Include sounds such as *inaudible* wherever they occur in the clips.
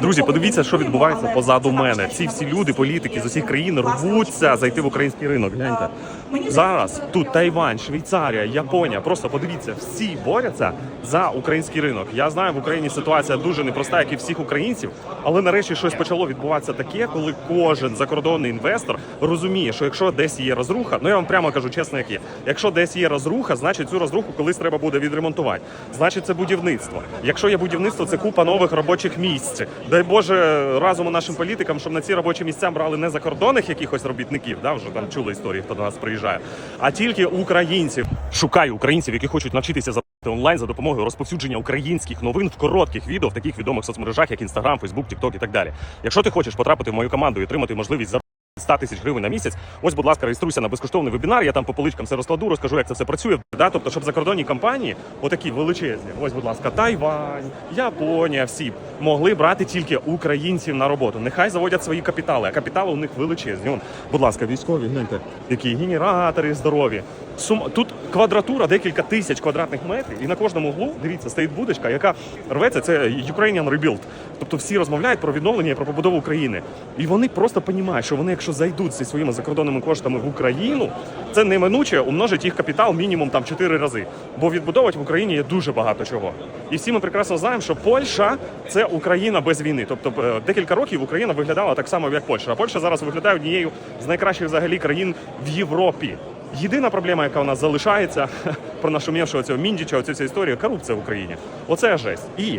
Друзі, подивіться, що відбувається позаду мене. Ці всі люди, політики з усіх країн рвуться зайти в український ринок. Гляньте зараз тут Тайвань, Швейцарія, Японія. Просто подивіться, всі борються за український ринок. Я знаю, в Україні ситуація дуже непроста, як і всіх українців, але нарешті щось почало відбуватися таке, коли кожен закордонний інвестор розуміє, що якщо десь є розруха, ну я вам прямо кажу чесно, як є. Якщо десь є розруха, значить цю розруху колись треба буде відремонтувати. Значить, це будівництво. Якщо є будівництво, це купа нових робочих місць. Дай Боже разом у нашим політикам, щоб на ці робочі місця брали не закордонних якихось робітників, да вже там чули історії, хто до нас приїжджає, а тільки українців. Шукаю українців, які хочуть навчитися за онлайн за допомогою розповсюдження українських новин в коротких відео в таких відомих соцмережах, як Instagram, Facebook, TikTok і так далі. Якщо ти хочеш потрапити в мою команду і отримати можливість за 100 тисяч гривень на місяць. Ось, будь ласка, реєструйся на безкоштовний вебінар. Я там по поличкам все розкладу, розкажу, як це все працює. Да? Тобто, щоб закордонні компанії, отакі величезні, ось, будь ласка, Тайвань, Японія, всі могли брати тільки українців на роботу. Нехай заводять свої капітали, а капітали у них величезні. Вон, будь ласка, військові, гляньте, які генератори здорові. Сум... Тут квадратура декілька тисяч квадратних метрів, і на кожному углу, дивіться, стоїть будочка, яка рветься. Це Ukrainian Rebuild. Тобто всі розмовляють про відновлення і про побудову України. І вони просто розуміють, що вони, якщо зайдуть зі своїми закордонними коштами в Україну, це неминуче умножить їх капітал мінімум там 4 рази. Бо відбудовувати в Україні є дуже багато чого. І всі ми прекрасно знаємо, що Польща це Україна без війни. Тобто е, декілька років Україна виглядала так само, як Польща. А Польща зараз виглядає однією з найкращих взагалі країн в Європі. Єдина проблема, яка у нас залишається *laughs* про нашумівшого цього міндіча, оцю цю історію, корупція в Україні. Оце жесть. І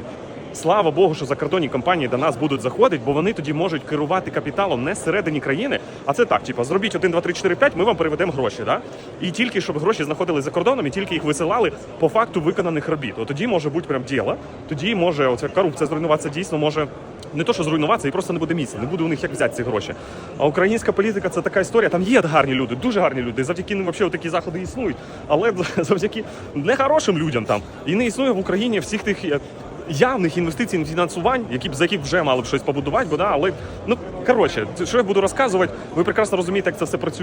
слава Богу, що закордонні компанії до нас будуть заходити, бо вони тоді можуть керувати капіталом не зсередині країни, а це так, типу, зробіть 1, 2, 3, 4, 5, ми вам переведемо гроші. Да? І тільки щоб гроші знаходились за кордоном, і тільки їх висилали по факту виконаних робіт. От тоді може бути прям діло. Тоді може оця корупція зруйнуватися дійсно може. Не то, що зруйнуватися, і просто не буде місця, не буде у них як взяти ці гроші. А українська політика це така історія. Там є гарні люди, дуже гарні люди. Завдяки ним взагалі такі заходи існують. Але *laughs* завдяки нехорошим людям там і не існує в Україні всіх тих е, явних інвестицій фінансувань, які б за які вже мали б щось побудувати, бо да, але ну коротше, що я буду розказувати, ви прекрасно розумієте, як це все працює.